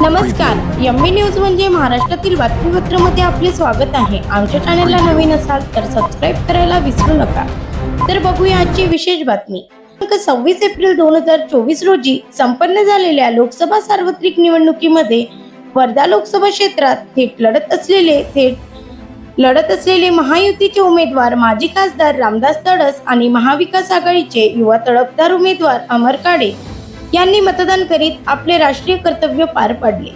नमस्कार. Yummy news म्हणजे महाराष्ट्रातील बातमीपत्रामध्ये आपले स्वागत आहे. आमच्या चॅनलला नवीन असाल तर सबस्क्राईब करायला विसरू नका. तर बघूया आजची विशेष बातमी. सव्वीस एप्रिल दोन हजार चोवीस रोजी संपन्न झालेल्या लोकसभा सार्वत्रिक निवडणुकीमध्ये वर्धा लोकसभा क्षेत्रात थेट लढत असलेले थेट लढत असलेले महायुतीचे उमेदवार माजी खासदार रामदास तडस आणि महाविकास आघाडीचे युवा तडफदार उमेदवार अमर काडे यांनी मतदान करीत आपले राष्ट्रीय कर्तव्य पार पाडले.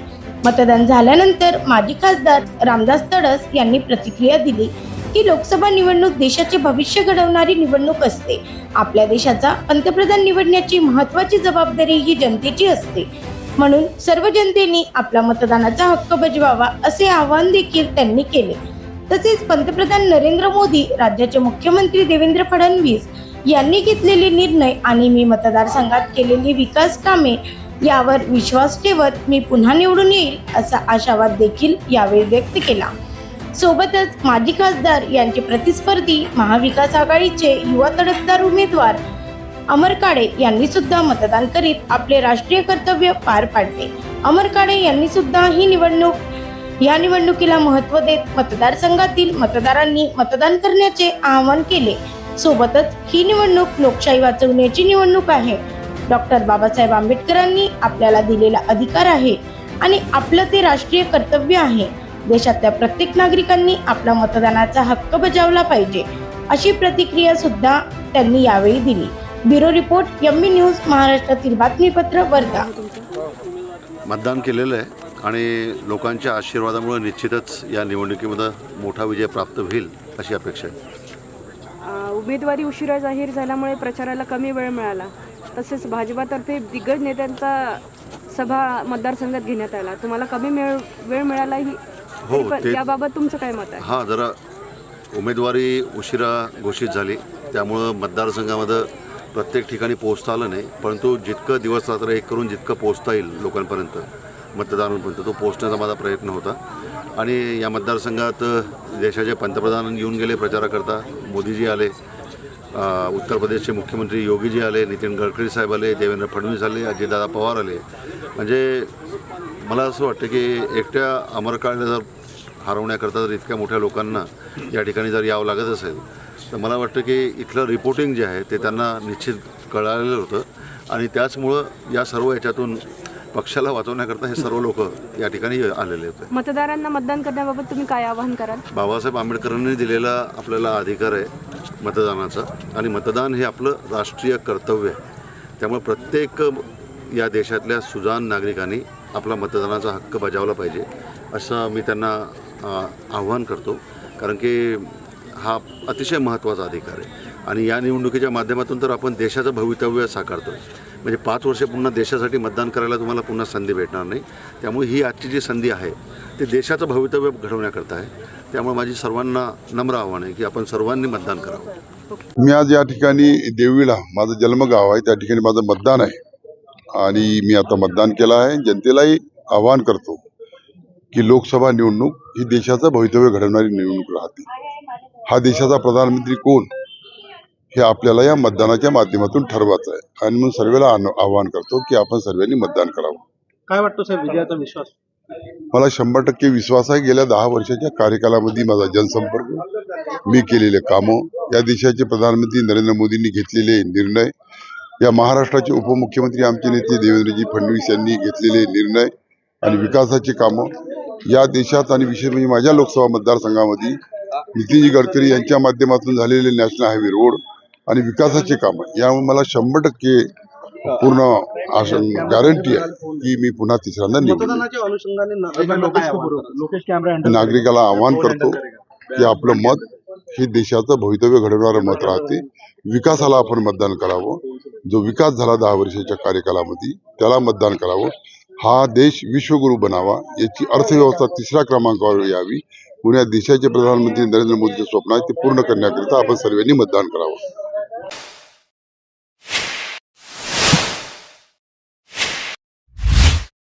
मतदान झाल्यानंतर माजी खासदार रामदास तडस यांनी प्रतिक्रिया दिली की लोकसभा निवडणूक देशाचे भविष्य घडवणारी निवडणूक असते. आपल्या देशाचा पंतप्रधान निवडण्याची महत्वाची जबाबदारी ही जनतेची असते. म्हणून सर्व जनतेने आपला मतदानाचा हक्क बजवावा असे आवाहन देखील त्यांनी केले. तसेच पंतप्रधान नरेंद्र मोदी राज्याचे मुख्यमंत्री देवेंद्र फडणवीस यांनी घेतलेले निर्णय आणि मी मतदारसंघात केलेली विकास कामे यावर विश्वास ठेवत मी पुन्हा निवडून येईल असा आशावाद देखील यावेळी व्यक्त केला. सोबतच माजी खासदार यांचे प्रतिस्पर्धी महाविकास आघाडीचे युवा तडफदार उमेदवार अमर काळे यांनी सुद्धा मतदान करीत आपले राष्ट्रीय कर्तव्य पार पाडले. अमर काळे यांनी सुद्धा ही निवडणूक या निवडणुकीला महत्त्व देत मतदारसंघातील मतदारांनी मतदान करण्याचे आवाहन केले. सोबतच ही निवडणूक लोकशाही वाचवण्याची निवडणूक आहे. डॉक्टर बाबासाहेब आंबेडकरांनी आपल्याला दिलेला अधिकार आहे आणि आपलं ते राष्ट्रीय कर्तव्य आहे. देशातल्या प्रत्येक नागरिकांनी आपला मतदानाचा हक्क बजावला पाहिजे अशी प्रतिक्रिया सुद्धा त्यांनी यावेळी दिली. ब्युरो रिपोर्ट यम्मी न्यूज महाराष्ट्रातील बातमीपत्र वर्धा. मतदान केलेलं आहे आणि लोकांच्या आशीर्वादामुळे निश्चितच या निवडणुकीमध्ये मोठा विजय प्राप्त होईल अशी अपेक्षा आहे. उमेदवारी उशिरा जाहीर झाल्यामुळे प्रचाराला कमी वेळ मिळाला. तसेच भाजपातर्फे दिग्गज नेत्यांचा सभा मतदारसंघात घेण्यात आला. तुम्हाला कमी मेळ वेळ मिळालाही? हो, ते- याबाबत तुमचं काय मत आहे? हां जरा उमेदवारी उशिरा घोषित झाली. त्यामुळं मतदारसंघामध्ये प्रत्येक ठिकाणी पोहोचता आलं नाही. परंतु जितकं दिवस रात्र एक करून जितकं पोहोचता येईल लोकांपर्यंत मतदारांपर्यंत तो पोहोचण्याचा माझा प्रयत्न होता. आणि या मतदारसंघात देशाचे पंतप्रधान येऊन गेले प्रचाराकरता. मोदीजी आले उत्तर प्रदेशचे मुख्यमंत्री योगीजी आले नितीन गडकरी साहेब आले देवेंद्र फडणवीस आले अजितदादा पवार आले. म्हणजे मला असं वाटतं की एकट्या अमरकाळला जर हरवण्याकरता जर इतक्या मोठ्या लोकांना या ठिकाणी जर यावं लागत असेल तर मला वाटतं की इथलं रिपोर्टिंग जे आहे ते त्यांना निश्चित कळालेलं होतं. आणि त्याचमुळं या सर्व याच्यातून पक्षाला वाचवण्याकरता हे सर्व लोक या ठिकाणी आलेले होते. मतदारांना मतदान करण्याबाबत तुम्ही काय आवाहन कराल? बाबासाहेब आंबेडकरांनी दिलेला आपल्याला अधिकार आहे मतदानाचा आणि मतदान हे आपलं राष्ट्रीय कर्तव्य आहे. त्यामुळे प्रत्येक या देशातल्या सुजाण नागरिकांनी आपला मतदानाचा हक्क बजावला पाहिजे असं मी त्यांना आव्हान करतो. कारण की हा अतिशय महत्त्वाचा अधिकार आहे. आणि या निवडणुकीच्या माध्यमातून तर आपण देशाचं भवितव्य साकारतो म्हणजे पाच वर्ष पुन्हा देशासाठी मतदान करायला तुम्हाला पुन्हा संधी भेटणार नाही. त्यामुळे ही आजची जी संधी आहे ते देशाचं भवितव्य घडवण्याकरता आहे. त्यामुळे माझी सर्वांना नम्र आव्हान आहे की आपण सर्वांनी मतदान करावं. मी आज या ठिकाणी देवीला माझं जन्मगाव आहे त्या ठिकाणी माझं मतदान आहे. आणि मी आता मतदान केलं आहे. जनतेलाही आवाहन करतो की लोकसभा निवडणूक ही देशाचं भवितव्य घडवणारी निवडणूक राहते. हा देशाचा प्रधानमंत्री कोण? हे आपल्याला या मतदानाच्या माध्यमातून ठरवायचं आहे. आणि म्हणून सर्वेला आवाहन करतो की आपण सर्वांनी मतदान करावं. काय वाटतं साहेब विजयाचा विश्वास? मला शंभर टक्के विश्वास आहे. गेल्या दहा वर्षाच्या कार्यकालामध्ये माझा जनसंपर्क मी केलेले कामं या देशाचे प्रधानमंत्री नरेंद्र मोदींनी घेतलेले निर्णय या महाराष्ट्राचे उपमुख्यमंत्री आमचे नेते देवेंद्रजी फडणवीस यांनी घेतलेले निर्णय आणि विकासाचे कामं या देशात आणि विशेष म्हणजे माझ्या लोकसभा मतदारसंघामध्ये नितीनजी गडकरी यांच्या माध्यमातून झालेले नॅशनल हायवे रोड आणि विकासाचे कामं यामुळे मला शंभर टक्के पूर्ण गॅरंटी आहे की मी पुन्हा तिसऱ्यांदा निवडून नागरिकाला आवाहन करतो की आपलं मत हे देशाचं भवितव्य घडवणारं मत राहते. विकासाला आपण मतदान करावं. जो विकास झाला दहा वर्षाच्या कार्यकालामध्ये त्याला मतदान करावं. हा देश विश्वगुरु बनावा याची अर्थव्यवस्था तिसऱ्या क्रमांकावर यावी. पुण्या देशाचे प्रधानमंत्री नरेंद्र मोदीचे स्वप्न आहे ते पूर्ण करण्याकरिता आपण सर्वांनी मतदान करावं.